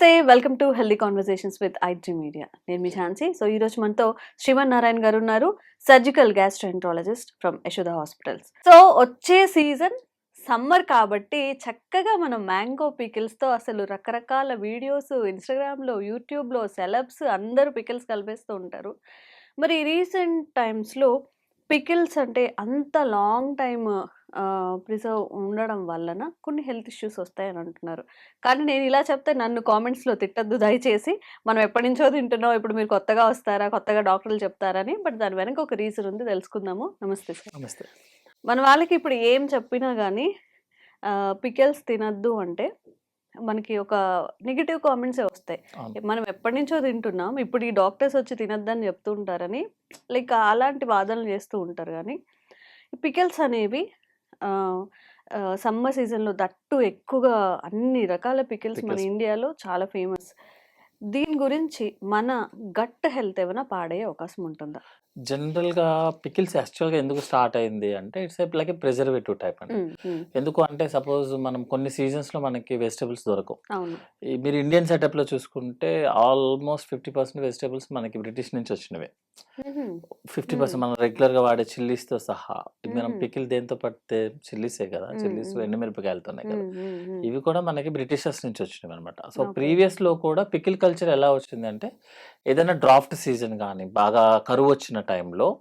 నమస్తే welcome to healthy conversations with IT media. నేను మీ ఝాన్సీ. సో ఈరోజు మనతో శ్రీమన్ నారాయణ గారు ఉన్నారు surgical gastroenterologist from Yashoda hospitals. So వచ్చే సీజన్ సమ్మర్ కాబట్టి చక్కగా మనం మ్యాంగో పికిల్స్తో అసలు రకరకాల వీడియోస్ ఇన్స్టాగ్రామ్లో యూట్యూబ్లో సెలబ్స్ అందరూ పికిల్స్ కలిపేస్తూ ఉంటారు. మరి రీసెంట్ టైమ్స్లో పికిల్స్ అంటే అంత లాంగ్ టైమ్ ప్రిజర్వ్ ఉండడం వలన కొన్ని హెల్త్ ఇష్యూస్ వస్తాయని అంటున్నారు కానీ నేను ఇలా చెప్తే నన్ను కామెంట్స్లో తిట్టద్దు దయచేసి. మనం ఎప్పటి నుంచో తింటున్నాం. ఇప్పుడు మీరు కొత్తగా వస్తారా? కొత్తగా డాక్టర్లు చెప్తారని. బట్ దాని వెనక ఒక రీజన్ ఉంది. తెలుసుకుందాము. నమస్తే సార్. నమస్తే. మన వాళ్ళకి ఇప్పుడు ఏం చెప్పినా కానీ పికెల్స్ తినద్దు అంటే మనకి ఒక నెగిటివ్ కామెంట్సే వస్తాయి. మనం ఎప్పటి నుంచో తింటున్నాం. ఇప్పుడు ఈ డాక్టర్స్ వచ్చి తినద్దని చెప్తూ ఉంటారని లైక్ అలాంటి వాదనలు చేస్తూ ఉంటారు కానీ పికెల్స్ అనేవి సమ్మర్ సీజన్లో దట్టు ఎక్కువగా అన్ని రకాల పికిల్స్ మన. ఇండియాలో చాలా ఫేమస్ దీని గురించి మన గట్ హెల్త్ ఏమైనా పాడే అవకాశం ఉంటుందా జనరల్గా పికిల్స్ యాక్చువల్గా ఎందుకు స్టార్ట్ అయింది అంటే ఇట్స్ లైక్ ప్రిజర్వేటివ్ టైప్ అండి. ఎందుకు అంటే సపోజ్ మనం కొన్ని సీజన్స్లో మనకి వెజిటబుల్స్ దొరకవు. మీరు ఇండియన్ సెటప్లో చూసుకుంటే ఆల్మోస్ట్ ఫిఫ్టీ పర్సెంట్ వెజిటబుల్స్ మనకి బ్రిటిష్ నుంచి వచ్చినవే. ఫిఫ్టీ పర్సెంట్ మనం రెగ్యులర్గా వాడే చిల్లీస్తో సహా మనం. పికిల్ దేంతో పడితే చిల్లీసే కదా చిల్లీస్ మ్మ్. ఎండుమిరపకాయలతో కదా. ఇవి కూడా మనకి బ్రిటిషర్స్ నుంచి వచ్చినవి అనమాట సో Okay. ప్రీవియస్లో కూడా పికిల్ కల్చర్ ఎలా వచ్చిందంటే ఏదైనా డ్రాఫ్ట్ సీజన్ కానీ బాగా కరువు వచ్చిన టైంలో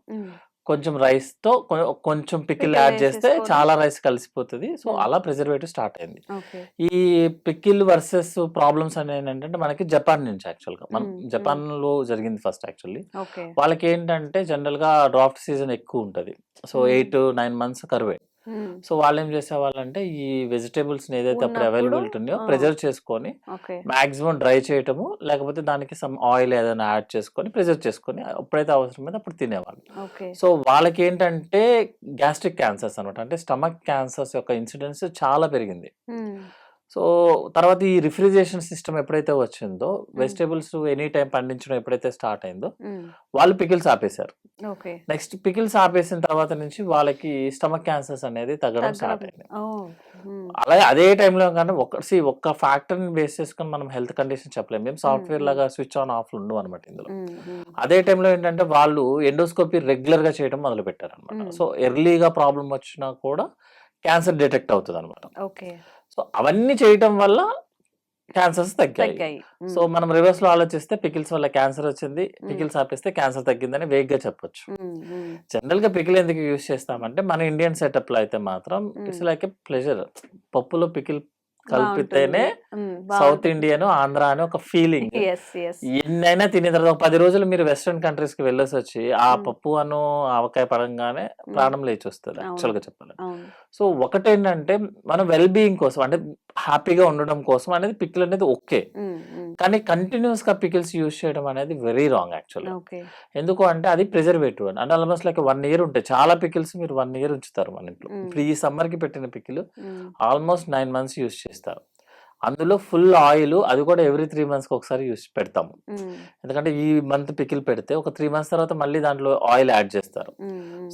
కొంచెం రైస్తో కొంచెం పికిల్ యాడ్ చేస్తే. చాలా రైస్ కలిసిపోతుంది. సో. అలా ప్రిజర్వేటివ్ స్టార్ట్ అయింది. ఈ పికిల్ వర్సెస్ ప్రాబ్లమ్స్ అనేది ఏంటంటే మనకి జపాన్ నుంచి యాక్చువల్గా మనం. జపాన్లో జరిగింది ఫస్ట్ యాక్చువల్లీ. వాళ్ళకి ఏంటంటే జనరల్గా డ్రాఫ్ట్ సీజన్ ఎక్కువ ఉంటది సో. ఎయిట్ నైన్ మంత్స్ కరువే. సో వాళ్ళు ఏం చేసేవాళ్ళంటే ఈ వెజిటేబుల్స్ ఏదైతే అప్పుడు అవైలబిలిటీ ఉన్నాయో. ప్రిజర్వ్ చేసుకొని మాక్సిమం డ్రై చేయటము లేకపోతే దానికి సమ్ ఆయిల్ ఏదైనా యాడ్ చేసుకొని ప్రిజర్వ్ చేసుకొని ఎప్పుడైతే అవసరమైతే అప్పుడు తినేవాళ్ళు. సో వాళ్ళకి ఏంటంటే గ్యాస్ట్రిక్ క్యాన్సర్స్ అనమాట అంటే స్టమక్ క్యాన్సర్స్ యొక్క ఇన్సిడెన్స్ చాలా పెరిగింది. సో తర్వాత ఈ రిఫ్రిజరేషన్ సిస్టమ్ ఎప్పుడైతే వచ్చిందో వెజిటేబుల్స్ ఎనీ టైం పండించడం ఎప్పుడైతే స్టార్ట్ అయిందో వాళ్ళు పికిల్స్ ఆపేశారు. నెక్స్ట్ పికిల్స్ ఆపేసిన తర్వాత నుంచి వాళ్ళకి స్టమక్ క్యాన్సర్స్ అనేది తగ్గడం స్టార్ట్. అయింది. అలాగే అదే టైంలో కానీ ఒక సి ఒక్క ఫ్యాక్టర్ని బేస్ చేసుకొని మనం హెల్త్ కండిషన్ చెప్పలేము మేము సాఫ్ట్వేర్. లాగా స్విచ్ ఆన్ ఆఫ్ ఉండవు అనమాట ఇందులో. అదే టైంలో ఏంటంటే వాళ్ళు ఎండోస్కోపీ రెగ్యులర్గా చేయడం మొదలు పెట్టారు అనమాట. సో ఎర్లీగా ప్రాబ్లం వచ్చినా కూడా క్యాన్సర్ డిటెక్ట్ అవుతుంది అనమాట ఓకే. సో అవన్నీ చేయటం వల్ల క్యాన్సర్స్ తగ్గాయి. సో మనం రివర్స్లో ఆలోచిస్తే పికిల్స్ వల్ల క్యాన్సర్ వచ్చింది. పికిల్స్ ఆపేస్తే క్యాన్సర్ తగ్గిందని వేగ్గా చెప్పొచ్చు జనరల్గా పికిల్ ఎందుకు యూస్ చేస్తామంటే మన ఇండియన్ సెటప్లో అయితే మాత్రం ఇట్స్. లైక్ ఎ ప్లెజర్ పప్పులో పికిల్ కలిపితేనే సౌత్. ఇండియన్ ఆంధ్ర అని ఒక ఫీలింగ్ ఎన్నైనా తినే తర్వాత ఒక పది రోజులు మీరు వెస్ట్రన్ కంట్రీస్కి వెళ్ళేసి వచ్చి ఆ. పప్పు అను ఆవకాయ పరంగానే ప్రాణం లేచి వస్తుంది. యాక్చువల్గా చెప్పాలి సో ఒకటేంటంటే మన వెల్ బీయింగ్ కోసం అంటే హ్యాపీగా ఉండడం కోసం అనేది పికిల్ అనేది ఓకే కానీ కంటిన్యూస్గా పికిల్స్ యూస్ చేయడం అనేది వెరీ రాంగ్ యాక్చువల్ ఎందుకు అంటే అది ప్రిజర్వేటివ్ అని. అంటే ఆల్మోస్ట్ లైక్ వన్ ఇయర్ ఉంటాయి చాలా పికిల్స్ మీరు వన్ ఇయర్ ఉంచుతారు మన ఇంట్లో. ఇప్పుడు ఈ సమ్మర్కి పెట్టిన pickle almost nine months use చేస్తారు. అందులో ఫుల్ ఆయిల్ అది కూడా ఎవ్రీ త్రీ మంత్స్ ఒకసారి యూస్ పెడతాము. ఎందుకంటే ఈ మంత్ పికిల్ పెడితే ఒక త్రీ మంత్స్ తర్వాత మళ్ళీ దాంట్లో ఆయిల్ యాడ్ చేస్తారు.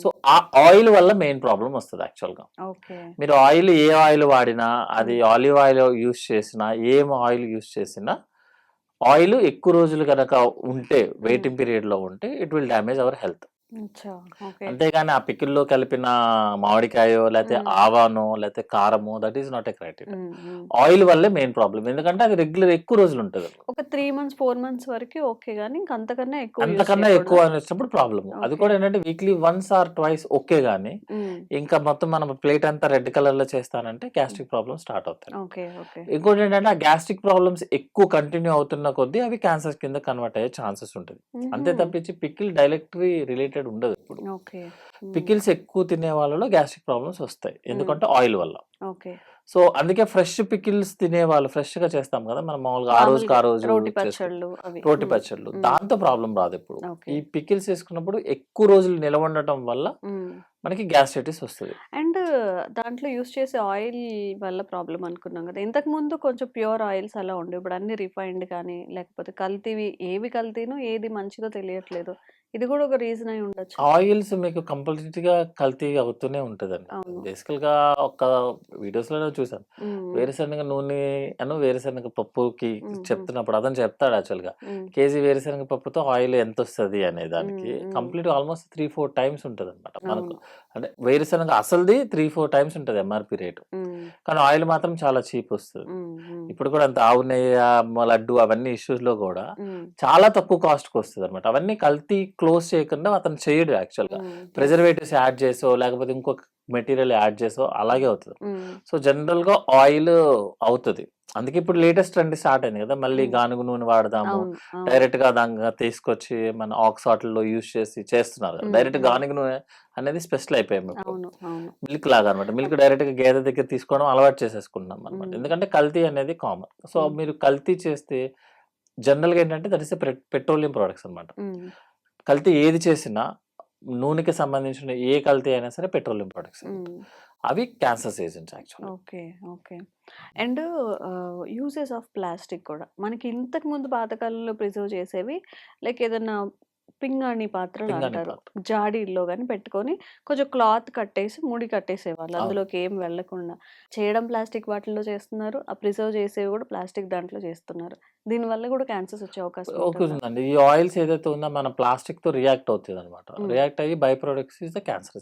సో ఆ ఆయిల్ వల్ల మెయిన్ ప్రాబ్లం వస్తుంది యాక్చువల్గా ఓకే. మీరు ఆయిల్ ఏ ఆయిల్ వాడినా అది ఆలివ్ ఆయిల్ యూస్ చేసినా ఏం ఆయిల్ యూస్ చేసినా ఆయిల్ ఎక్కువ రోజులు కనుక ఉంటే వెయిటింగ్ పీరియడ్లో ఉంటే it will damage our health. అంతేగాని ఆ పికిల్లో కలిపిన మామిడికాయో లేకపోతే. ఆవానో లేకపోతే కారమో that is not a criteria. Oil వల్లే మెయిన్ ప్రాబ్లం ఎందుకంటే అది రెగ్యులర్ ఎక్కువ రోజులు ఉంటుంది ఒక త్రీ మంత్స్ ఫోర్ మంత్స్ వరకు ఓకే కానీ ఇంక అంతకన్నా ఎక్కువ అంతకన్నా. ఎక్కువ అని వచ్చినప్పుడు ప్రాబ్లమ్ అది. కూడా ఏంటంటే weekly once or twice okay గానీ ఉమ్, ఇంకా మొత్తం మనం ప్లేట్ అంతా రెడ్ కలర్లో చేస్తానంటే గ్యాస్ట్రిక్ ప్రాబ్లమ్ స్టార్ట్ అవుతాయి ఇంకోటి ఏంటంటే ఆ గ్యాస్ట్రిక్ ప్రాబ్లమ్స్ ఎక్కువ కంటిన్యూ అవుతున్న కొద్దీ అవి క్యాన్సర్ కింద కన్వర్ట్ అయ్యే ఛాన్సెస్ ఉంటుంది అంతే. తప్పించి పికిల్ డైరెక్టరీ రిలేటెడ్ పీరియడ్ ఉండదు ఇప్పుడు. పికిల్స్ ఎక్కువ తినే వాళ్ళలో గ్యాస్ట్రిక్ ప్రాబ్లమ్స్ వస్తాయి. ఎందుకంటే ఆయిల్ వల్ల. ఓకే. సో అందుకే ఫ్రెష్ పికిల్స్ తినే వాళ్ళు ఫ్రెష్గా చేస్తాం కదా మనం మామూలుగా ఆ రోజుకి ఆ రోజు రోటి. పచ్చళ్ళు. దాంతో ప్రాబ్లం రాదు ఇప్పుడు. ఈ పికిల్స్ వేసుకున్నప్పుడు ఎక్కువ రోజులు నిలవ ఉండటం వల్ల. మనకి గ్యాస్ట్రైటిస్ వస్తుంది. అండ్ దాంట్లో యూస్ చేసే ఆయిల్ వల్ల ప్రాబ్లం అనుకున్నాం కదా. ఇంతకు ముందు కొంచెం ప్యూర్ ఆయిల్స్ అలా ఉండే ఇప్పుడు అన్ని రిఫైన్డ్ కానీ లేకపోతే కల్తీవి ఏవి కల్తీనో ఏది మంచిదో తెలియట్లేదు. ఇది కూడా ఒక రీజన్ అయి ఉండొచ్చు ఆయిల్స్ మీకు కంపల్సరీ గా కల్తీ అవుతూనే ఉంటదండి బేసికల్గా ఒక వీడియోస్లోనే చూసాను. వేరుశనగ నూనె అను వేరుశనగ పప్పుకి. చెప్తున్నప్పుడు అతను చెప్తాడు యాక్చువల్గా. కేజీ వేరుశనగ పప్పుతో ఆయిల్ ఎంత వస్తుంది అనే దానికి. Complete almost three four times ఉంటది అనమాట మనకు అంటే వేరుశనగ అసలుది త్రీ ఫోర్ టైమ్స్ ఉంటది ఎంఆర్పి రేట్. కానీ ఆయిల్ మాత్రం చాలా చీప్ వస్తుంది. ఇప్పుడు కూడా అంత ఆవు నెయ్యి లడ్డు అవన్నీ ఇష్యూస్లో కూడా. చాలా తక్కువ కాస్ట్కి వస్తుంది అనమాట అవన్నీ కల్తీ క్లోజ్ చేయకుండా అతను చేయడు యాక్చువల్గా మ్మ్. ప్రిజర్వేటివ్స్ యాడ్ చేసో లేకపోతే ఇంకొక మెటీరియల్ యాడ్ చేసో అలాగే అవుతుంది. సో జనరల్గా ఆయిల్ అవుతుంది అందుకే ఇప్పుడు లేటెస్ట్ ట్రెండ్ స్టార్ట్ అయింది కదా మళ్ళీ. గానుగు నూనె వాడదాము. డైరెక్ట్గా దాంగా తీసుకొచ్చి మన ఆక్స్ వాటర్లో యూస్ చేసి చేస్తున్నారు డైరెక్ట్. గానుగు నూనె అనేది స్పెషల్ అయిపోయాము మిల్క్ లాగా అనమాట మిల్క్ డైరెక్ట్గా గేదె దగ్గర తీసుకోవడం అలవాటు చేసేసుకుంటున్నాం అనమాట. ఎందుకంటే కల్తీ అనేది కామన్ సో. మీరు కల్తీ చేస్తే జనరల్గా ఏంటంటే దట్ ఇస్ పెట్రోలియం ప్రొడక్ట్స్ అనమాట. కల్తీ ఏది చేసినా నూనెకి సంబంధించిన ఏ కల్తీ అయినా సరే పెట్రోలియం ప్రొడక్ట్స్. అవి cancer agents actual okay okay. And uses of plastic కూడా. మనకి ఇంతకు ముందు పాతకాలంలో ప్రిజర్వ్ చేసేవి లైక్ ఏదన్నా పింగాణి పాత్రలు అంటారు. జాడీల్లో కానీ పెట్టుకొని కొంచెం క్లాత్ కట్టేసి ముడి కట్టేసేవాళ్ళు. అందులోకి ఏం వెళ్ళకుండా. చేయడం ప్లాస్టిక్ వాటిల్లో చేస్తున్నారు. ఆ ప్రిజర్వ్ చేసేవి కూడా ప్లాస్టిక్ దాంట్లో చేస్తున్నారు. దీనివల్ల కూడా క్యాన్సర్స్ వచ్చే అవకాశం? ఉందండి. ఈ ఆయిల్స్ ఏదైతే ఉందో మన ప్లాస్టిక్తో రియాక్ట్ అవుతుంది అనమాట. రియాక్ట్ అయ్యి by products is the cancer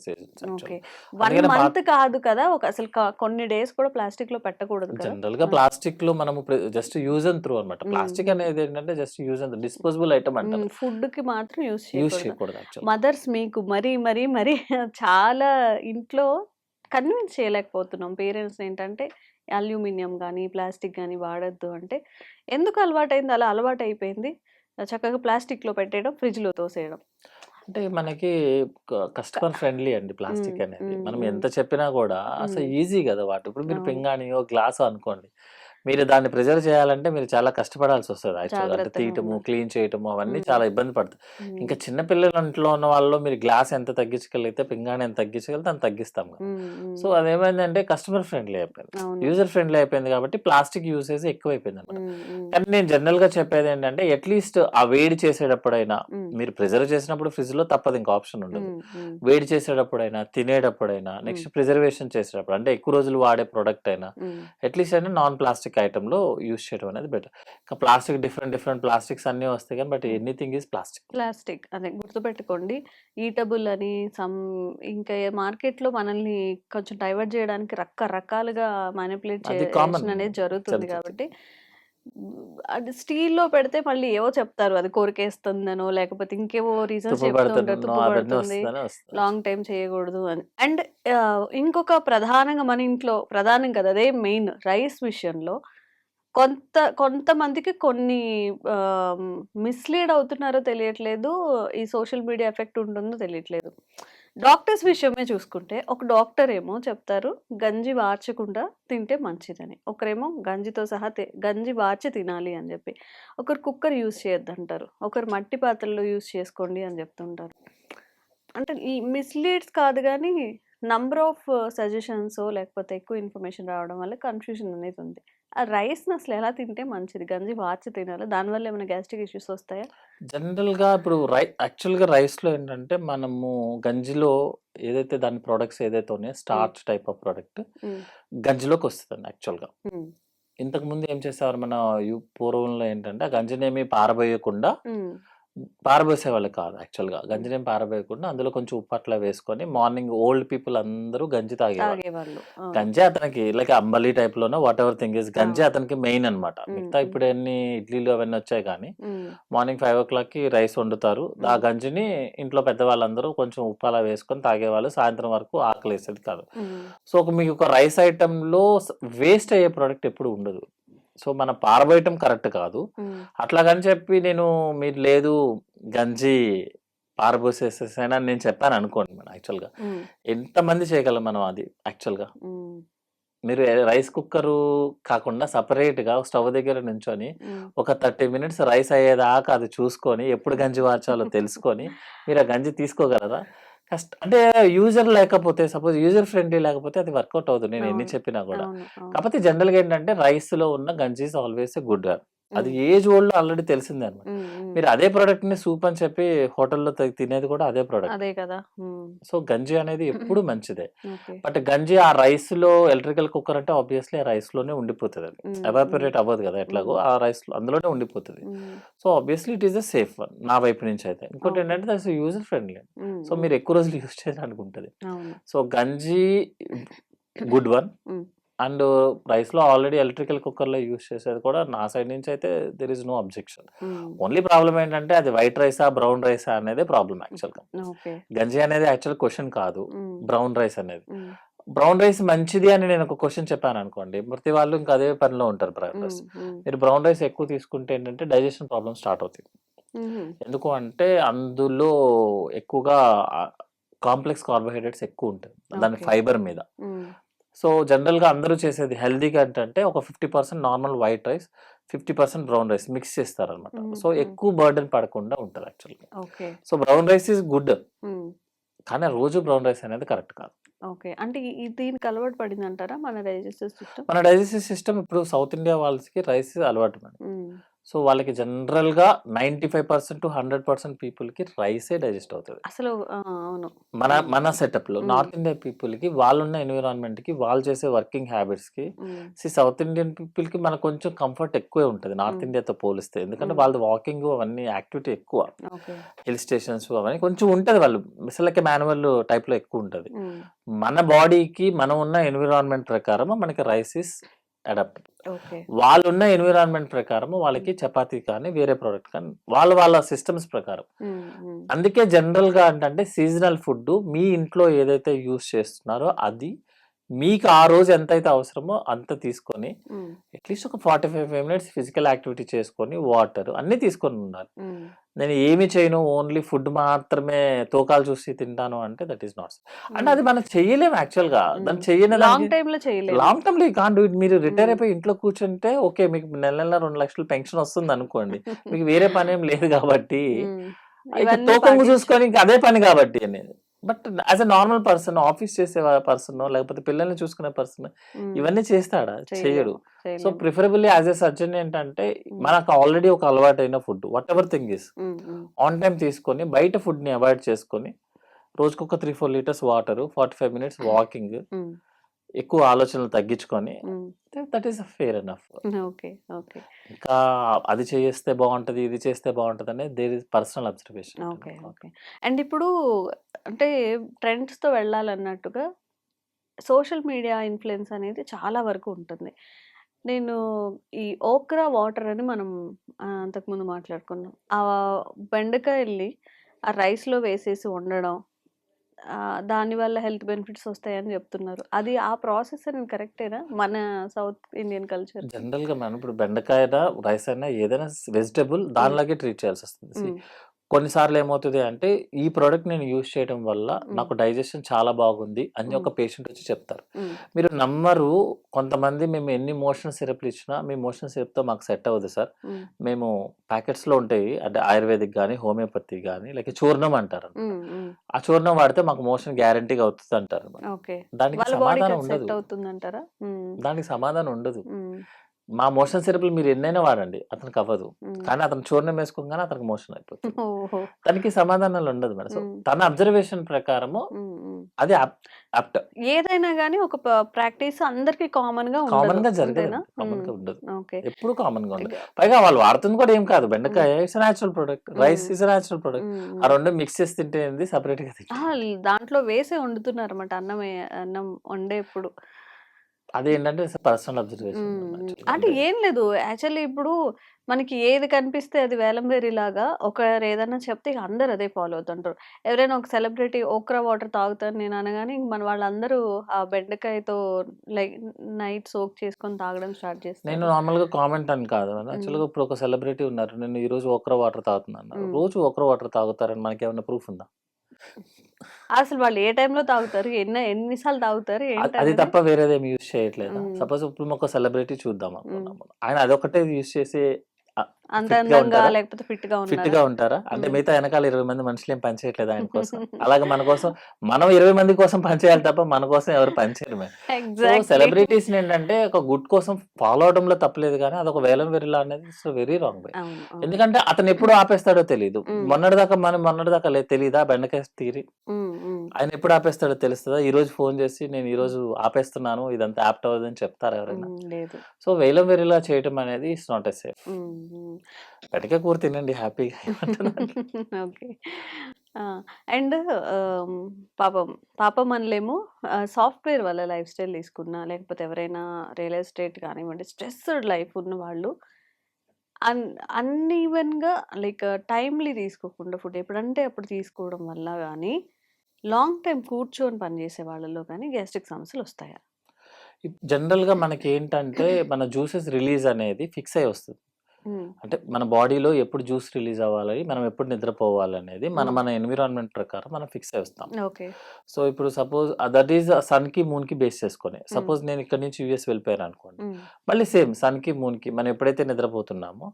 one month కాదు కదా ఒక అసలు కొన్ని డేస్ కూడా ప్లాస్టిక్లో పెట్టకూడదు జనరల్గా. ప్లాస్టిక్లో మనము జస్ట్ యూజ్ అండ్ త్రూ అనమాట. ప్లాస్టిక్ అనేది ఏంటంటే just use and disposable item అంటారు. ఫుడ్కి మాత్రం యూస్ యూజ్ చేయకూడదు. మదర్స్ మీకు మరీ మరీ మరీ చాలా ఇంట్లో కన్విన్స్ చేయలేకపోతున్నాం. పేరెంట్స్ ఏంటంటే అల్యూమినియం కానీ ప్లాస్టిక్ కానీ వాడద్దు అంటే ఎందుకు అలవాటైంది? అలా అలవాటు అయిపోయింది చక్కగా ప్లాస్టిక్లో పెట్టేయడం ఫ్రిడ్జ్లో తోసేయడం. అంటే మనకి కస్టమర్ ఫ్రెండ్లీ అండి ప్లాస్టిక్ అనేది. మనం. ఎంత చెప్పినా కూడా అసలు. ఈజీ కదా వాటి. ఇప్పుడు మీరు. పింగాణియో గ్లాస్ అనుకోండి. మీరు దాన్ని ప్రిజర్వ్ చేయాలంటే మీరు చాలా కష్టపడాల్సి వస్తుంది యాక్చువల్గా అంటే తీయటము. క్లీన్ చేయటము అవన్నీ. చాలా ఇబ్బంది పడుతుంది. ఇంకా చిన్న పిల్లల ఇంట్లో ఉన్న వాళ్ళు మీరు గ్లాస్ ఎంత తగ్గించగలిగితే పింగాణి ఎంత తగ్గించగలిగితే అంత తగ్గిస్తాం. సో అదేమైందంటే కస్టమర్ ఫ్రెండ్లీ అయిపోయింది యూజర్ ఫ్రెండ్లీ అయిపోయింది కాబట్టి ప్లాస్టిక్ యూసేజ్ ఎక్కువ అయిపోయింది అనమాట. కానీ నేను జనరల్గా చెప్పేది ఏంటంటే అట్లీస్ట్ ఆ వేడి చేసేటప్పుడైనా. మీరు ప్రిజర్వ్ చేసినప్పుడు ఫ్రిడ్జ్లో తప్పదు ఇంకా ఆప్షన్ ఉండదు. వేడి చేసేటప్పుడైనా తినేటప్పుడైనా నెక్స్ట్ ప్రిజర్వేషన్ చేసేటప్పుడు అంటే ఎక్కువ రోజులు వాడే ప్రొడక్ట్ అయినా. అట్లీస్ట్ అయినా నాన్ ప్లాస్టిక్ ఐటమ్లో యూస్ చేయడం అనేది బెటర్ ఇంకా ప్లాస్టిక్ డిఫరెంట్ డిఫరెంట్ ప్లాస్టిక్స్ అన్ని వస్తాయి కానీ but anything is plastic plastic అదే గుర్తుపెట్టుకోండి ఈటబుల్ అని సమ్ ఇంకా మార్కెట్లో మనల్ని కొంచెం డైవర్ట్ చేయడానికి రకరకాలుగా మ్యానిపులేట్. చేయడం అనేది జరుగుతుంది. కాబట్టి అది స్టీల్లో పెడితే మళ్ళీ ఏవో చెప్తారు. అది కొరికేస్తుందనో లేకపోతే ఇంకేవో రీజన్స్ వస్తుంది లాంగ్ టైం చేయకూడదు అని. అండ్ ఇంకొక ప్రధానంగా మన ఇంట్లో ప్రధానం కదా అదే మెయిన్ రైస్ విషయంలో కొంత కొంతమందికి కొన్ని మిస్లీడ్ అవుతున్నారో తెలియట్లేదు. ఈ సోషల్ మీడియా ఎఫెక్ట్ ఉంటుందో తెలియట్లేదు. డాక్టర్స్ విషయమే చూసుకుంటే ఒక డాక్టర్ ఏమో చెప్తారు గంజి వార్చకుండా తింటే మంచిదని. ఒకరేమో గంజితో సహా గంజి వార్చి తినాలి అని చెప్పి. ఒకరు కుక్కర్ యూజ్ చేయొద్దు అంటారు ఒకరు మట్టి పాత్రలో యూజ్ చేసుకోండి అని చెప్తుంటారు. అంటే ఈ మిస్లీడ్స్ కాదు కానీ నంబర్ ఆఫ్ సజెషన్స్ లేకపోతే ఎక్కువ ఇన్ఫర్మేషన్ రావడం వల్ల కన్ఫ్యూజన్ అనేది ఉంది. ఆ రైస్ని అసలు ఎలా తింటే మంచిది? గంజి వార్చి తినాలి. దానివల్ల ఏమైనా గ్యాస్ట్రిక్ ఇష్యూస్ వస్తాయా? జనరల్గా ఇప్పుడు రై యాక్చువల్గా రైస్లో ఏంటంటే మనము గంజిలో ఏదైతే దాని ప్రొడక్ట్స్ ఏదైతే ఉన్నాయో స్టార్చ్ టైప్ ఆఫ్ ప్రొడక్ట్ గంజిలోకి వస్తుంది యాక్చువల్గా ఉమ్, ఇంతకు ముందు ఏం చేసేవారు మన పూర్వంలో ఏంటంటే ఆ గంజినేమి పారబోయకుండా పారబోసేవాళ్ళు కాదు యాక్చువల్గా గంజినేమి పారబోయకుండా అందులో కొంచెం ఉప్పు అట్లా వేసుకొని మార్నింగ్ ఓల్డ్ పీపుల్ అందరూ గంజి తాగేవాళ్ళు. గంజి అతనికి లైక్ అంబలి టైప్ లోనో వాట్ ఎవర్ థింగ్ ఇస్ గంజి. అతనికి మెయిన్ అన్నమాట. మ్మ్, మిగతా. ఇప్పుడు అన్ని ఇడ్లీలు అవన్నీ వచ్చాయి కానీ మార్నింగ్ ఫైవ్ ఓ క్లాక్కి రైస్ వండుతారు. ఆ. గంజిని ఇంట్లో పెద్దవాళ్ళందరూ కొంచెం ఉప్పు అలా వేసుకొని తాగేవాళ్ళు. సాయంత్రం వరకు ఆకలి వేసేది కాదు సో మీకు ఒక రైస్ ఐటమ్లో వేస్ట్ అయ్యే ప్రోడక్ట్ ఎప్పుడు ఉండదు. సో మన పారబోయటం కరెక్ట్ కాదు. అట్లాగని చెప్పి నేను మీరు లేదు గంజి పారబోసేసేసాను అని నేను చెప్పాను అనుకోండి మేడం యాక్చువల్గా. ఎంతమంది చేయగలం మనం అది యాక్చువల్గా? మీరు రైస్ కుక్కరు కాకుండా సపరేట్గా స్టవ్ దగ్గర నుంచొని ఒక థర్టీ మినిట్స్ రైస్ అయ్యేదాకా అది చూసుకొని ఎప్పుడు గంజి వార్చాలో తెలుసుకొని మీరు ఆ గంజి తీసుకోగలరా? కష్ట అంటే యూజర్ లేకపోతే సపోజ్ యూజర్ ఫ్రెండ్లీ లేకపోతే అది వర్కౌట్ అవుతుంది నేను ఎన్ని. చెప్పినా కూడా. కాకపోతే జనరల్గా ఏంటంటే రైస్లో ఉన్న గంజి ఇస్ ఆల్వేస్ గుడ్ అది ఏజ్ ఓల్డ్ ఆల్రెడీ తెలిసిందే అనమాట. మీరు అదే ప్రోడక్ట్ని సూప్ అని చెప్పి హోటల్లో తినేది కూడా అదే ప్రోడక్ట్. అదే కదా సో గంజి అనేది ఎప్పుడు మంచిదే. బట్ గంజి ఆ రైస్లో ఎలక్ట్రికల్ కుక్కర్ అంటే ఆబ్వియస్లీ ఆ రైస్లోనే ఉండిపోతుంది అది. ఎవాపరేట్ అవ్వదు కదా ఎట్లాగో ఆ రైస్లో అందులోనే ఉండిపోతుంది. So obviously it is the safe one నా వైపు నుంచి అయితే. ఇంకోటి. ఏంటంటే దట్స్ యూజర్ ఫ్రెండ్లీ. సో మీరు ఎక్కువ రోజులు యూజ్ చేయడానికి ఉంటుంది అవును. సో గంజి గుడ్ వన్. అండ్ రైస్లో ఆల్రెడీ ఎలక్ట్రికల్ కుక్కర్లో యూజ్ చేసేది కూడా నా సైడ్ నుంచి అయితే there is no objection only problem ఏంటంటే అది వైట్ రైసా బ్రౌన్ రైసా అనేది ప్రాబ్లం యాక్చువల్గా. ఓకే. గంజి అనేది యాక్చువల్ క్వశ్చన్ కాదు. బ్రౌన్ రైస్ అనేది. బ్రౌన్ రైస్ మంచిది అని నేను ఒక క్వశ్చన్ చెప్పాను అనుకోండి. ప్రతి వాళ్ళు ఇంకా అదే పనిలో ఉంటారు బ్రౌన్ రైస్ మీరు బ్రౌన్ రైస్ ఎక్కువ తీసుకుంటే ఏంటంటే డైజెషన్ ప్రాబ్లమ్ స్టార్ట్ అవుతుంది ఎందుకు అంటే అందులో ఎక్కువగా కాంప్లెక్స్ కార్బోహైడ్రేట్స్ ఎక్కువ ఉంటాయి. దాని. ఫైబర్ మీద. సో జనరల్గా అందరూ చేసేది హెల్దీగా ఏంటంటే ఒక fifty percent normal white rice fifty percent brown rice mix చేస్తారనమాట సో. ఎక్కువ బర్డెన్ పడకుండా ఉంటుంది యాక్చువల్గా. So brown rice is good. కానీ రోజు బ్రౌన్ రైస్ అనేది కరెక్ట్ కాదు. ఓకే. అంటే దీనికి అలవాటు పడింది అంటారా మన డైజెస్టివ్ సిస్టమ్? మన డైజెస్టివ్ సిస్టమ్ ఇప్పుడు సౌత్ ఇండియా వాళ్ళకి రైస్ అలవాటు మేడం సో వాళ్ళకి జనరల్గా ninety five percent to hundred percent పీపుల్కి రైసే డైజెస్ట్ అవుతుంది. అసలు అవును. మన Mm. మన సెటప్లో. నార్త్ ఇండియా పీపుల్కి వాళ్ళున్న ఎన్విరాన్మెంట్కి వాళ్ళు చేసే వర్కింగ్ హ్యాబిట్స్కి సి సౌత్ ఇండియన్ పీపుల్కి మనకు కొంచెం కంఫర్ట్ ఎక్కువే ఉంటుంది నార్త్. ఇండియాతో పోలిస్తే. ఎందుకంటే. వాళ్ళది వాకింగ్ అవన్నీ యాక్టివిటీ ఎక్కువ. హిల్ స్టేషన్స్ అవన్నీ కొంచెం ఉంటుంది వాళ్ళు. మిసలకి మాన్యువల్ టైప్లో ఎక్కువ ఉంటుంది. మన బాడీకి మనం ఉన్న ఎన్విరాన్మెంట్ ప్రకారం మనకి రైస్ ఇస్ అడాప్ట్. ఓకే. వాళ్ళు ఉన్న ఎన్విరాన్మెంట్ ప్రకారం వాళ్ళకి చపాతీ కానీ వేరే ప్రోడక్ట్ కానీ వాళ్ళ వాళ్ళ సిస్టమ్స్ ప్రకారం. అందుకే జనరల్గా ఏంటంటే సీజనల్ ఫుడ్ మీ ఇంట్లో ఏదైతే యూస్ చేస్తున్నారో అది మీకు ఆ రోజు ఎంతైతే అవసరమో అంత తీసుకొని అట్లీస్ట్ ఒక forty five minutes physical activity చేసుకొని వాటర్ అన్ని తీసుకొని ఉండాలి. నేను ఏమి చేయను ఓన్లీ ఫుడ్ మాత్రమే తోకాలు చూసి తింటాను అంటే దట్ ఈస్ నాట్ అంటే అది మనం చెయ్యలేము యాక్చువల్గా. దాన్ని చెయ్యని లాంగ్ టైమ్లో చేయలేదు లాంగ్ టర్మ్లో కాన్ డూ మీరు రిటైర్. అయిపోయి ఇంట్లో కూర్చుంటే ఓకే మీకు నెల నెల రెండు లక్షలు పెన్షన్ వస్తుంది అనుకోండి. మీకు వేరే పని ఏం లేదు కాబట్టి. తోకంగు చూసుకొని ఇంకా అదే పని కాబట్టి అనేది but as a normal person office చేసే పర్సన్ లేకపోతే పిల్లల్ని చూసుకునే పర్సన్ ఇవన్నీ చేస్తాడా? చేయడు. So preferably as a surgeon ఏంటంటే మనకు ఆల్రెడీ ఒక అలవాటైన food whatever thing is on time తీసుకొని బయట ఫుడ్ని అవాయిడ్ చేసుకొని రోజుకు ఒక three four litres water forty five minutes walking ఎక్కువ ఆలోచనలు తగ్గించుకొని దట్ ఈస్ ఫేర్ ఎనఫ్ ఇంకా అది చేస్తే బాగుంటది ఇది చేస్తే బాగుంటది అనేది there is personal observation okay okay. And ఇప్పుడు అంటే trends తో వెళ్ళాలన్నట్టుగా సోషల్ మీడియా ఇన్ఫ్లుయెన్స్ అనేది చాలా వరకు ఉంటుంది. నేను ఈ ఓక్రా వాటర్ అని మనం అంతకుముందు మాట్లాడుకున్నాం. ఆ బెండకాయల్ని ఆ రైస్లో వేసేసి వండడం దానివల్ల హెల్త్ బెనిఫిట్స్ వస్తాయని చెప్తున్నారు. అది ఆ ప్రాసెస్ అనేది కరెక్టేనా? మన సౌత్ ఇండియన్ కల్చర్ జనరల్గా మనం ఇప్పుడు బెండకాయ రైస్ అయినా ఏదైనా వెజిటబుల్ దానిలాగే ట్రీట్ చేయాల్సి వస్తుంది కొన్నిసార్లు ఏమవుతుంది అంటే ఈ ప్రోడక్ట్ నేను యూజ్ చేయడం వల్ల నాకు డైజెషన్ చాలా బాగుంది అని ఒక పేషెంట్ వచ్చి చెప్తారు. మీరు నమ్మరు కొంతమంది మేము ఎన్ని మోషన్ సిరప్లు ఇచ్చినా మీ మోషన్ సిరప్తో మాకు సెట్ అవ్వదు సార్. మేము ప్యాకెట్స్లో ఉంటాయి అంటే ఆయుర్వేదిక్ కానీ హోమియోపతి కానీ లేక చూర్ణం అంటారు ఆ చూర్ణం వాడితే మాకు మోషన్ గ్యారంటీగా అవుతుంది అంటారు దానికి సమాధానం ఉండదు. దానికి సమాధానం ఉండదు. మా మోషన్ సిరప్లు మీరు ఎన్నైనా వాడండి. అతనికి అవ్వదు. కానీ అతను చూర్ణం వేసుకోగానే అతనికి మోషన్ అయిపోతుంది. దానికి సమాధానాలు ఉండదు మేడం. సో. తన అబ్జర్వేషన్ ప్రకారము. అది అప్ట్. ఏదైనా గానీ ఒక ప్రాక్టీస్ అందరికి కామన్గా కామన్గా జరగదు కామన్గా. ఉండదు. ఎప్పుడు కామన్గా ఉండదు పైగా వాళ్ళు వాడుతుంది కూడా ఏం కాదు. బెండకాయ it's natural product. Rice. Is natural product. ఆ. రెండు మిక్స్ చేసి తింటే ఏంది? సపరేట్గా దాంట్లో వేసే వండుతున్నారు అన్నమాట అన్నం అన్నం వండేప్పుడు. అదేంటంటే పర్సనల్ అబ్జర్వేషన్. అంటే ఏం లేదు. యాక్చువల్లీ ఇప్పుడు మనకి ఏది కనిపిస్తే అది వేలం లాగా ఒకరు ఏదైనా చెప్తే అందరు అదే ఫాలో అవుతుంటారు. ఎవరైనా ఒక సెలబ్రిటీ ఓక్రా వాటర్ తాగుతారు నేను అనగానే ఇంక మన వాళ్ళందరూ ఆ బెండకాయతో లైక్ నైట్ సోక్ చేసుకొని తాగడం స్టార్ట్ నేను చేస్తారు. నార్మల్గా కామెంట్ అని కాదు. యాక్చువల్గా ఇప్పుడు ఒక సెలబ్రిటీ ఉన్నారు. నేను ఈ రోజు ఒకరో వాటర్ తాగుతున్నాను. రోజు ఒకరో వాటర్ తాగుతారని మనకి ఏమైనా ప్రూఫ్ ఉందా? అసలు వాళ్ళు ఏ టైంలో తాగుతారు? ఎన్ని ఎన్నిసార్లు తాగుతారు? అది-? తప్ప వేరేదేమి యూజ్ చేయట్లేదు. సపోజ్ ఇప్పుడు మనం ఒక సెలబ్రిటీ చూద్దాం అనుకున్నాం ఆయన అదొకటే యూజ్ చేసి అంత అందంగా? లేకపోతే ఫిట్గా ఫిట్ ఉన్నారా? గా ఉంటారా? అంటే. మిగతా వెనకాల ఇరవై మంది మనుషులు ఏం పనిచేయట్లేదు ఆయన కోసం. అలాగే మన కోసం మనం ఇరవై మంది కోసం పనిచేయాలి తప్ప మన కోసం ఎవరు పనిచేయరు సో సెలబ్రిటీస్ ఏంటంటే ఒక గుడ్ కోసం ఫాలో అవడంలో తప్పలేదు కానీ అదొక వేలం వెరిలా అనేది ఇట్స్ వెరీ రాంగ్ బై. ఎందుకంటే అతను ఎప్పుడు ఆపేస్తాడో తెలియదు. మొన్నటిదాకా మనం మొన్నటిదాకా లేదు తెలియదా బెండకాయ తీరి. ఆయన ఎప్పుడు ఆపేస్తాడో తెలుస్తుందా? ఈ రోజు ఫోన్ చేసి నేను ఈ రోజు ఆపేస్తున్నాను ఇదంతా యాప్ట్ అవ్వదని చెప్తారు ఎవరైనా? సో వేలం వెరిలా చేయటం అనేది ఇట్స్ నాట్ ఎ సేఫ్ బెండకాయ కూర తినండి హ్యాపీగా ఓకే. అండ్ పాపం పాపం అనలేము. సాఫ్ట్వేర్ వల్ల లైఫ్ స్టైల్ తీసుకున్నా లేకపోతే ఎవరైనా రియల్ ఎస్టేట్ కానివ్వండి స్ట్రెస్డ్ లైఫ్ ఉన్న వాళ్ళు అన్ అన్ఈవెన్గా లైక్ టైమ్లీ తీసుకోకుండా ఫుడ్ ఎప్పుడంటే అప్పుడు తీసుకోవడం వల్ల కానీ లాంగ్ టైం కూర్చొని పనిచేసే వాళ్ళలో కానీ గ్యాస్ట్రిక్ సమస్యలు వస్తాయా? జనరల్గా మనకి ఏంటంటే మన జ్యూసెస్ రిలీజ్ అనేది ఫిక్స్ అయి వస్తుంది. అంటే మన బాడీలో ఎప్పుడు జ్యూస్ రిలీజ్ అవ్వాలి మనం ఎప్పుడు నిద్రపోవాలి అనేది మన. మన ఎన్విరాన్మెంట్ ప్రకారం మనం ఫిక్స్ ఓకే. సో ఇప్పుడు సపోజ్ దట్ ఈస్ సన్కి మూన్కి బేస్ చేసుకొని సపోజ్ నేను ఇక్కడ నుంచి యూఎస్ వెళ్ళిపోయాను అనుకోండి మళ్ళీ సేమ్ సన్కి మూన్కి మనం ఎప్పుడైతే నిద్రపోతున్నామో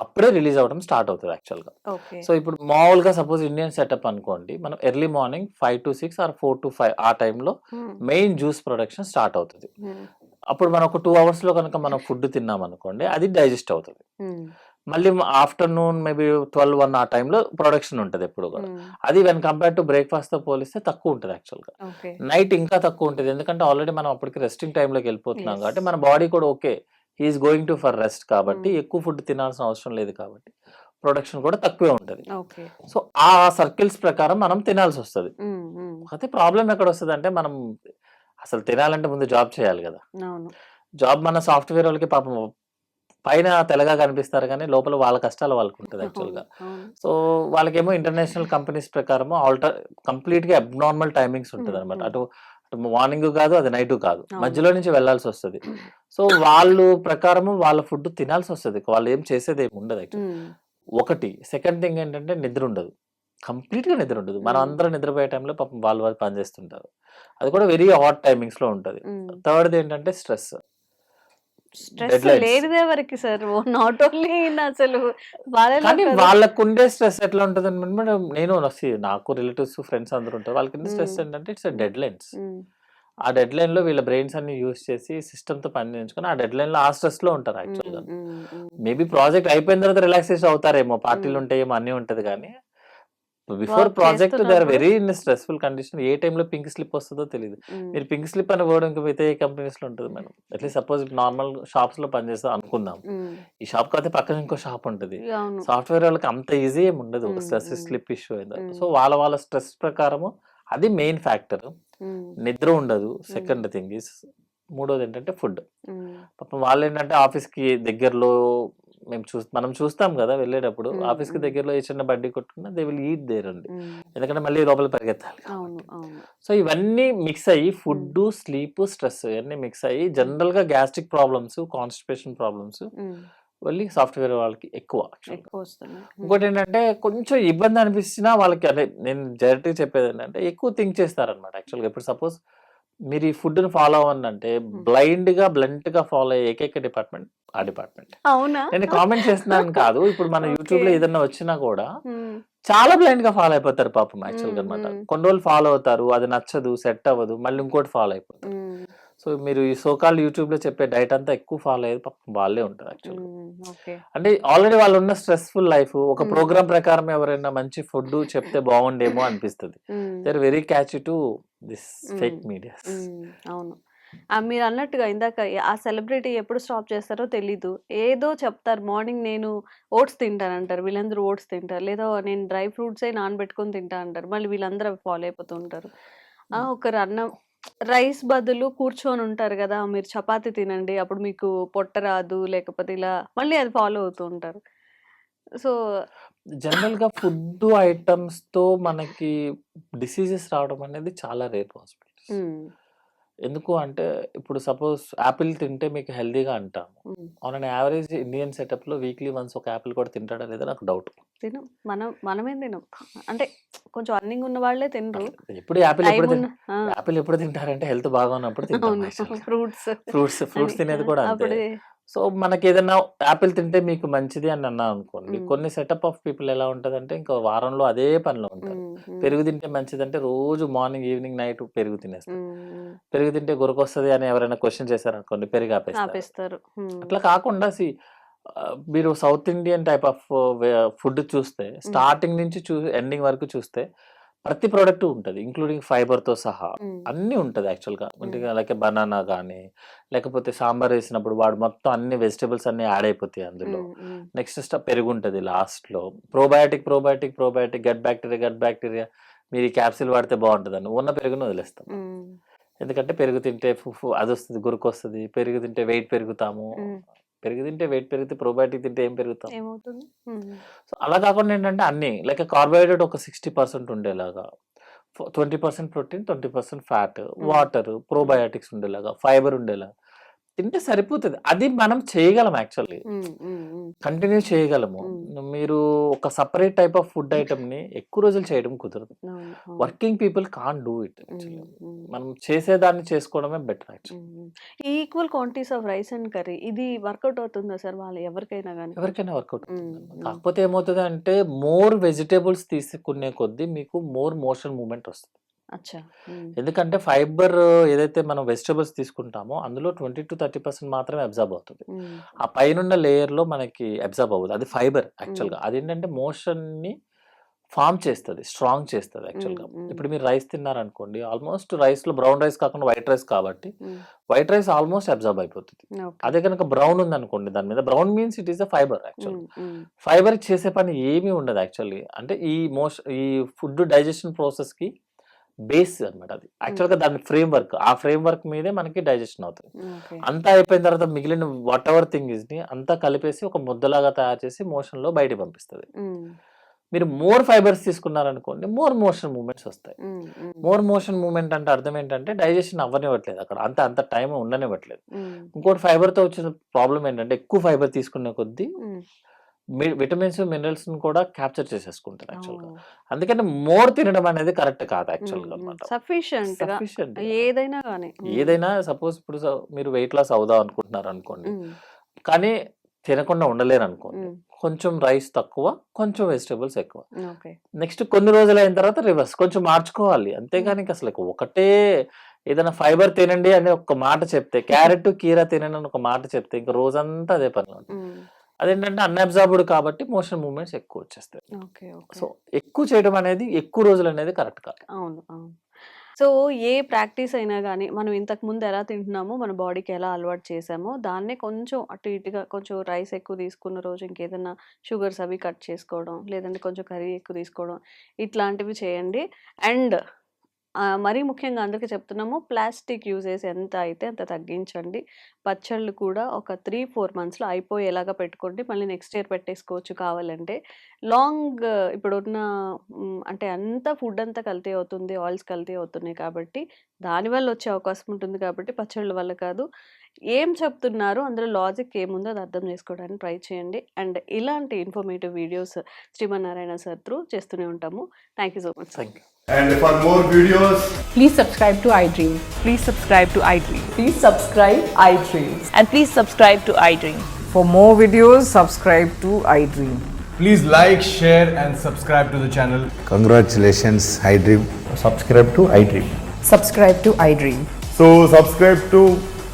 అప్పుడే రిలీజ్ అవ్వడం స్టార్ట్ అవుతుంది యాక్చువల్గా. ఓకే. సో ఇప్పుడు మామూలుగా సపోజ్ ఇండియన్ సెటప్ అనుకోండి మనం early morning five to six or four to five ఆ టైంలో మెయిన్ జ్యూస్ ప్రొడక్షన్ స్టార్ట్ అవుతుంది. అప్పుడు మనం ఒక టూ అవర్స్లో కనుక మనం ఫుడ్ తిన్నాం అనుకోండి అది డైజెస్ట్ అవుతుంది. మళ్ళీ ఆఫ్టర్నూన్ మేబీ ట్వెల్వ్ వన్ ఆ టైంలో ప్రొడక్షన్ ఉంటుంది ఎప్పుడు కూడా. అది వెన్ కంపేర్ టు బ్రేక్ఫాస్ట్తో పోలిస్తే తక్కువ ఉంటుంది యాక్చువల్గా. ఓకే. నైట్ ఇంకా తక్కువ ఉంటుంది. ఎందుకంటే ఆల్రెడీ మనం అప్పటికి రెస్టింగ్ టైంలోకి వెళ్ళిపోతున్నాం. కాబట్టి మన బాడీ కూడా okay he is going to for rest కాబట్టి. ఎక్కువ ఫుడ్ తినాల్సిన అవసరం లేదు కాబట్టి ప్రొడక్షన్ కూడా తక్కువే ఉంటుంది. సో ఆ సర్కిల్స్ ప్రకారం మనం తినాల్సి వస్తుంది. అయితే ప్రాబ్లం ఎక్కడ వస్తుంది అంటే మనం అసలు తినాలంటే ముందు జాబ్ చేయాలి కదా. జాబ్ మన సాఫ్ట్వేర్ వాళ్ళకి పాపం పైన తెల్లగా కనిపిస్తారు కానీ లోపల వాళ్ళ కష్టాలు వాళ్ళకు ఉంటుంది యాక్చువల్గా సో వాళ్ళకేమో ఇంటర్నేషనల్ కంపెనీస్ ప్రకారం ఆల్టర్ కంప్లీట్గా అబ్నార్మల్ టైమింగ్స్ ఉంటుంది అనమాట. అటు మార్నింగ్ కాదు అది నైట్ కాదు. మధ్యలో నుంచి వెళ్ళాల్సి వస్తుంది. సో వాళ్ళు ప్రకారము వాళ్ళ ఫుడ్ తినాల్సి వస్తుంది. వాళ్ళు ఏం చేసేది ఏమి ఉండదు ఒకటి సెకండ్ థింగ్ ఏంటంటే నిద్ర ఉండదు. కంప్లీట్గా నిద్ర ఉండదు మనం. అందరం నిద్రపోయే టైంలో పాపం వాళ్ళు వాళ్ళు పనిచేస్తుంటారు అది కూడా వెరీ హాట్ టైమింగ్స్లో ఉంటుంది ఉమ్. థర్డ్ ఏంటంటే స్ట్రెస్ స్ట్రెస్ వరకు సార్ నాట్ ఓన్లీ అసలు కానీ. వాళ్ళకు ఉండే స్ట్రెస్ ఎట్లా ఉంటుంది మేడం నేను నాకు రిలేటివ్స్ ఫ్రెండ్స్ అందరూ ఉంటారు వాళ్ళకి స్ట్రెస్. ఏంటంటే ఇట్స్ డెడ్ లైన్స్ ఆ డెడ్ లైన్లో వీళ్ళ బ్రెయిన్స్ అన్ని యూస్ చేసి సిస్టమ్తో పని చేయించుకొని ఆ డెడ్ లైన్లో ఆ స్ట్రెస్లో ఉంటారు యాక్చువల్గా. మేబీ ప్రాజెక్ట్ అయిపోయిన తర్వాత రిలాక్సేషన్ అవుతారేమో పార్టీలు. ఉంటాయేమో అన్ని ఉంటది కానీ before project they are very in stressful condition ఏ టైంలో పింక్ స్లిప్ వస్తుందో తెలియదు మీరు పింక్ స్లిప్ అని వర్డ్ ఇంకా మిగతా ఏ కంపెనీస్లో ఉంటుంది మేడం? అట్లీస్ట్ సపోజ్ నార్మల్ షాప్స్లో పనిచేస్తాం అనుకుందాం. ఈ షాప్ కాకపోతే పక్కన ఇంకో షాప్ ఉంటుంది. సాఫ్ట్వేర్ వాళ్ళకి అంత ఈజీ ఏమి ఉండదు. మ్మ్, స్ట్రెస్. స్లిప్ ఇష్యూ అయింది. సో వాళ్ళ వాళ్ళ స్ట్రెస్ ప్రకారము అది మెయిన్ ఫ్యాక్టర్ నిద్ర ఉండదు. సెకండ్ థింగ్ ఇస్ మూడోది ఏంటంటే ఫుడ్ పాపం వాళ్ళు ఏంటంటే ఆఫీస్కి దగ్గరలో మేము చూ మనం చూస్తాం కదా వెళ్ళేటప్పుడు ఆఫీస్కి. దగ్గరలో ఏ చిన్న బడ్డీ కొట్టుకున్నా దే విల్ ఈట్ దేర్ అండి. ఎందుకంటే మళ్ళీ లోపల పరిగెత్తాలి సో ఇవన్నీ మిక్స్ అయ్యి ఫుడ్ స్లీప్ స్ట్రెస్ ఇవన్నీ మిక్స్ అయ్యి జనరల్గా గ్యాస్ట్రిక్ ప్రాబ్లమ్స్ కాన్స్టిపేషన్ ప్రాబ్లమ్స్ వెళ్ళి సాఫ్ట్వేర్ వాళ్ళకి ఎక్కువ ఇంకోటి ఏంటంటే కొంచెం ఇబ్బంది అనిపించినా వాళ్ళకి అదే నేను డైరెక్ట్గా చెప్పేది ఏంటంటే ఎక్కువ థింక్ చేస్తారనమాట యాక్చువల్గా ఇప్పుడు సపోజ్ మీరు ఈ ఫుడ్ని ఫాలో అవ్వండి బ్లైండ్గా బ్లంట్గా ఫాలో అయ్యే ఏకైక డిపార్ట్మెంట్ ఆ డిపార్ట్మెంట్. అవునా? నేను కామెంట్ చేస్తున్నాను కాదు. ఇప్పుడు మన యూట్యూబ్లో. ఏదన్నా వచ్చినా కూడా చాలా బ్లైండ్గా ఫాలో అయిపోతారు పాపం యాక్చువల్గా మ్మ్, అనమాట. కొన్ని రోజులు ఫాలో అవుతారు అది నచ్చదు సెట్ అవ్వదు మళ్ళీ ఇంకోటి ఫాలో అయిపోతారు. సో మీరు ఈ సోకాల్ యూట్యూబ్లో చెప్పే డైట్ అంతా ఎక్కువ ఫాలో అయ్యేది పాపం వాళ్ళే ఉంటారు యాక్చువల్ ఉమ్, ఓకే. అంటే ఆల్రెడీ వాళ్ళు ఉన్న స్ట్రెస్ఫుల్ లైఫ్ ఒక. ప్రోగ్రామ్ ప్రకారం ఎవరైనా మంచి ఫుడ్ చెప్తే బాగుండేమో అనిపిస్తుంది. ఉమ్, they are very catch to this fake. Media అవును. మీరు అన్నట్టుగా ఇందాక ఆ సెలబ్రిటీ ఎప్పుడు స్టాప్ చేస్తారో తెలీదు. ఏదో చెప్తారు మార్నింగ్ నేను ఓట్స్ తింటాను అంటారు వీళ్ళందరూ ఓట్స్ తింటారు లేదా నేను డ్రై ఫ్రూట్సే నానబెట్టుకొని తింటా అంటారు మళ్ళీ వీళ్ళందరూ ఫాలో అయిపోతూ ఉంటారు. ఆ, ఒకరు అన్నం రైస్ బదులు కూర్చొని ఉంటారు కదా! మీరు చపాతి తినండి అప్పుడు మీకు పొట్ట రాదు లేకపోతే ఇలా మళ్ళీ అది ఫాలో అవుతూ ఉంటారు. సో జనరల్గా ఫుడ్ ఐటమ్స్తో మనకి డిసీజెస్ రావడం అనేది చాలా రేర్ పాసిబిలిటీస్. ఎందుకు అంటే ఇప్పుడు సపోజ్ యాపిల్ తింటే మీకు హెల్దీగా అంటాము. ఆన్ అన్ యావరేజ్ ఇండియన్ సెటప్లో వీక్లీ వన్స్ ఒక యాపిల్ కూడా తింటాడా లేదా నాకు డౌట్. తినం. మనం మనమేం తినం. అంటే కొంచెం అర్నింగ్ ఉన్న వాళ్ళే తినరు. ఎప్పుడు యాపిల్ ఎప్పుడు యాపిల్ ఎప్పుడు తింటారంటే హెల్త్ బాగా ఉన్నప్పుడు తింటాం ఫ్రూట్స్ ఫ్రూట్స్ ఫ్రూట్స్ తినేది కూడా అంతే. అప్పుడు సో మనకి ఏదైనా యాపిల్ తింటే మీకు మంచిది అని అన్నా అనుకోండి. కొన్ని సెటప్ ఆఫ్ పీపుల్ ఎలా ఉంటదంటే ఇంకా వారంలో అదే పనిలో ఉంటారు. పెరుగు తింటే మంచిదంటే రోజు మార్నింగ్ ఈవినింగ్ నైట్ పెరుగు తినేస్తారు. పెరుగు తింటే గురకొస్తుంది అని ఎవరైనా క్వశ్చన్ చేశారు అనుకోండి పెరుగు ఆపేస్తారు. అట్లా కాకుండా సి మీరు south Indian type of food చూస్తే స్టార్టింగ్ నుంచి చూ ఎండింగ్ వరకు చూస్తే ప్రతి ప్రోడక్ట్ ఉంటుంది ఇంక్లూడింగ్ ఫైబర్తో సహా. అన్నీ ఉంటుంది యాక్చువల్గా అంటే లైక్ బనానా కానీ లేకపోతే సాంబార్ వేసినప్పుడు వాడు మొత్తం అన్ని వెజిటబుల్స్ అన్ని యాడ్ అయిపోతాయి అందులో. నెక్స్ట్ స్టెప్ పెరుగు ఉంటుంది లాస్ట్లో. Probiotic probiotic probiotic gut bacteria gut bacteria మీరు ఈ క్యాప్సిల్ వాడితే బాగుంటుందని ఉన్న పెరుగును వదిలేస్తాం. ఎందుకంటే పెరుగు తింటే అది వస్తుంది గురుకు వస్తుంది. పెరుగు తింటే వెయిట్ పెరుగుతాము. పెరుగు తింటే వెయిట్ పెరిగితే ప్రోబయాటిక్ తింటే ఏం పెరుగుతాం? ఏమవుతుంది? సో అలా కాకుండా ఏంటంటే అన్ని లైక్ కార్బోహైడ్రేట్ ఒక సిక్స్టీ పర్సెంట్ ఉండేలాగా twenty percent protein twenty percent fat water probiotics ఉండేలాగా ఫైబర్ ఉండేలాగా తింటే సరిపోతుంది. అది మనం చేయగలం యాక్చువల్లీ. కంటిన్యూ చేయగలము. మీరు ఒక సపరేట్ టైప్ ఆఫ్ ఫుడ్ ఐటమ్ని ఎక్కువ రోజులు చేయడం కుదరదు. Working people can do it మనం చేసేదాన్ని చేసుకోవడమే better equal quantities of rice and curry ఇది వర్కౌట్ అవుతుందా సార్ వాళ్ళు ఎవరికైనా కానీ ఎవరికైనా వర్కౌట్. కాకపోతే ఏమవుతుంది అంటే మోర్ వెజిటేబుల్స్ తీసుకునే కొద్దీ మీకు మోర్ మోషన్ మూమెంట్ వస్తుంది. ఎందుకంటే ఫైబర్ ఏదైతే మనం వెజిటేబుల్స్ తీసుకుంటామో అందులో ట్వంటీ టు థర్టీ పర్సెంట్ మాత్రమే అబ్జర్వ్ అవుతుంది. ఆ పైన లేయర్లో మనకి అబ్జర్వ్ అవ్వదు. అది ఫైబర్ యాక్చువల్గా అదేంటంటే మోషన్ని ఫామ్ చేస్తుంది స్ట్రాంగ్ చేస్తుంది యాక్చువల్గా మ్మ్, మ్మ్. ఇప్పుడు మీరు రైస్ తిన్నారనుకోండి ఆల్మోస్ట్ రైస్లో బ్రౌన్ రైస్ కాకుండా వైట్ రైస్ కాబట్టి వైట్ రైస్ ఆల్మోస్ట్ అబ్జర్వ్ అయిపోతుంది. అదే కనుక బ్రౌన్ ఉంది అనుకోండి దాని మీద brown means it is a fibre actual fibre చేసే పని ఏమీ ఉండదు యాక్చువల్లీ. అంటే ఈ మోస్ ఈ ఫుడ్ డైజెషన్ ప్రాసెస్కి బేస్ అన్నమాట అది. యాక్చువల్గా దాని ఫ్రేమ్ వర్క్ ఆ ఫ్రేమ్ వర్క్ మీదే మనకి డైజెషన్ అవుతుంది. అంతా అయిపోయిన తర్వాత మిగిలిన వాట్ ఎవర్ థింగ్ ఇస్ని అంతా కలిపేసి ఒక ముద్దలాగా తయారు చేసి మోషన్లో బయట పంపిస్తుంది మీరు మోర్ ఫైబర్స్ తీసుకున్నారనుకోండి మోర్ మోషన్ మూమెంట్స్ వస్తాయి. మోర్ మోషన్ మూమెంట్ అంటే అర్థం ఏంటంటే డైజెషన్ అవ్వనివ్వట్లేదు అక్కడ. అంత అంత టైం ఉండనివ్వట్లేదు. ఇంకోటి fiber తో వచ్చిన ప్రాబ్లం ఏంటంటే ఎక్కువ ఫైబర్ తీసుకునే కొద్దీ. విటమిన్స్ మినరల్స్ కూడా క్యాప్చర్ చేసేసుకుంటుంది యాక్చువల్గా ఓ. అందుకని మోర్ తినడం అనేది కరెక్ట్ కాదు యాక్చువల్గా అనమాట. ఏదైనా కానీ ఏదైనా సపోజ్ ఇప్పుడు మీరు వెయిట్ లాస్ అవుదాం అనుకుంటున్నారు అనుకోండి. కానీ తినకుండా ఉండలేరు అనుకోండి. కొంచెం రైస్ తక్కువ కొంచెం వెజిటేబుల్స్ ఎక్కువ. నెక్స్ట్ కొన్ని రోజులు అయిన తర్వాత రివర్స్ కొంచెం మార్చుకోవాలి. అంతేగాని అసలు ఒకటే ఏదైనా ఫైబర్ తినండి అని ఒక మాట చెప్తే క్యారెట్ కీరా తినండి అని ఒక మాట చెప్తే ఇంకా రోజంతా అదే పనిలో ఉంటుంది అదేంటంటే అన్అబ్జార్బ్డ్ కాబట్టి మోషన్ మూమెంట్స్ ఎక్కువ వచ్చేస్తాయి. Okay okay. సో ఎక్కువ చేయడం అనేది ఎక్కువ రోజులు అనేది కరెక్ట్ కాదు. అవును అవును. సో ఏ ప్రాక్టీస్ అయినా కానీ మనం ఇంతకు ముందు ఎలా తింటున్నామో మన బాడీకి ఎలా అలవాటు చేసామో దాన్నే కొంచెం అటు ఇటుగా కొంచెం రైస్ ఎక్కువ తీసుకున్న రోజు ఇంకేదైనా షుగర్స్ అవి కట్ చేసుకోవడం లేదంటే కొంచెం కర్రీ ఎక్కువ తీసుకోవడం ఇట్లాంటివి చేయండి. అండ్ మరీ ముఖ్యంగా అందరికీ చెప్తున్నాము ప్లాస్టిక్ యూజెస్ ఎంత అయితే అంత తగ్గించండి. పచ్చళ్ళు కూడా ఒక త్రీ ఫోర్ మంత్స్లో అయిపోయేలాగా పెట్టుకోండి. మళ్ళీ నెక్స్ట్ ఇయర్ పెట్టేసుకోవచ్చు కావాలంటే. లాంగ్ ఇప్పుడున్న అంటే అంత ఫుడ్ అంతా కల్తీ అవుతుంది ఆయిల్స్ కల్తీ అవుతున్నాయి కాబట్టి దానివల్ల వచ్చే అవకాశం ఉంటుంది కాబట్టి పచ్చళ్ళ వల్ల కాదు. ఏం చెప్తున్నారు అందులో లాజిక్ ఏముందో అది అర్థం చేసుకోవడానికి ట్రై చేయండి అండ్ ఇలాంటి informative videos Srimannarayana sir through చేస్తూనే ఉంటాము thank you so much thank you And for more videos, Please subscribe to iDream. Please subscribe to iDream. Please subscribe iDream. And please subscribe to iDream. For more videos, subscribe to iDream. please like, share, and subscribe to the channel. Congratulations, iDream. subscribe to iDream. Subscribe to iDream. So, subscribe to